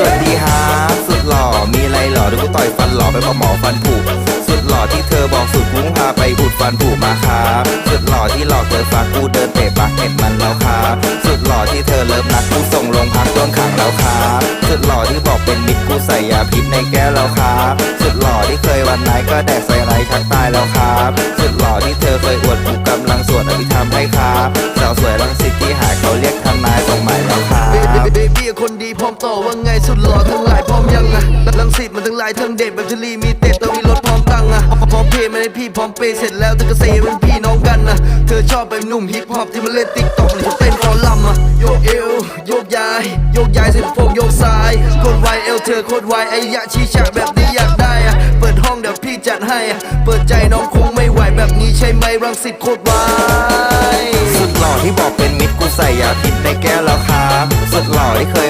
สวัสดีฮะสุดหล่อ มีอะไรหล่อเดูกูต่อยฟันหล่อไปพอกหมอฟันผุสุดหล่อที่เธอบอกสุดกุ้งพาไปอุดฟันผุมาครับสุดหล่อที่หลอกเธอฝากกูเดินเตะปากเห็ดมันแล้วครับสุดหล่อที่เธอเลิฟนักกูส่งลงพักโดนขังแล้วครับสุดหล่อที่บอกเป็นมิตรกูใส่ยาพิษในแก้วแล้วครับสุดหล่อที่เคยวันไหนก็แดกใส่ไรชักตายแล้วครับสุดหล่อที่เธอเคยอวดกูกำลังสวดอภิธรรมให้ครับสาวสวยรังสิตที่หายเขา อว่าไงสุดหล่อทั้งหลายพร้อมยังอะลังสิตมันทั้งหลายทั้งเด็ดแบบทลีมีเต็ดต้องมีรถพร้อมตังอะพร้อมเพย์ไม่ได้พี่พร้อมเปย์เสร็จแล้วเธอก็เซเป็นพี่น้องกันนะเธอชอบแบบหนุ่มฮิปฮอปที่มันเล่นติ๊กต็อกหรือชอบเต้นฟอร์ลัมอะโยกเอวโยกย้ายโยกย้ายเสร็จโฟกโยกซ้ายโคตรไวเอวเธอโคตรไวไอ้ยะชีชะแบบนี้อยากได้อะเปิดห้องเดี๋ยวพี่จัดให้อะเปิดใจน้องคงไม่ไหวแบบนี้ใช่ไหมรังสิตโคตรไวสุดหล่อที่บอกเป็นมิตรกูใส่ยาพิษในแก้วแล้วครับสุดหล่อที่เคย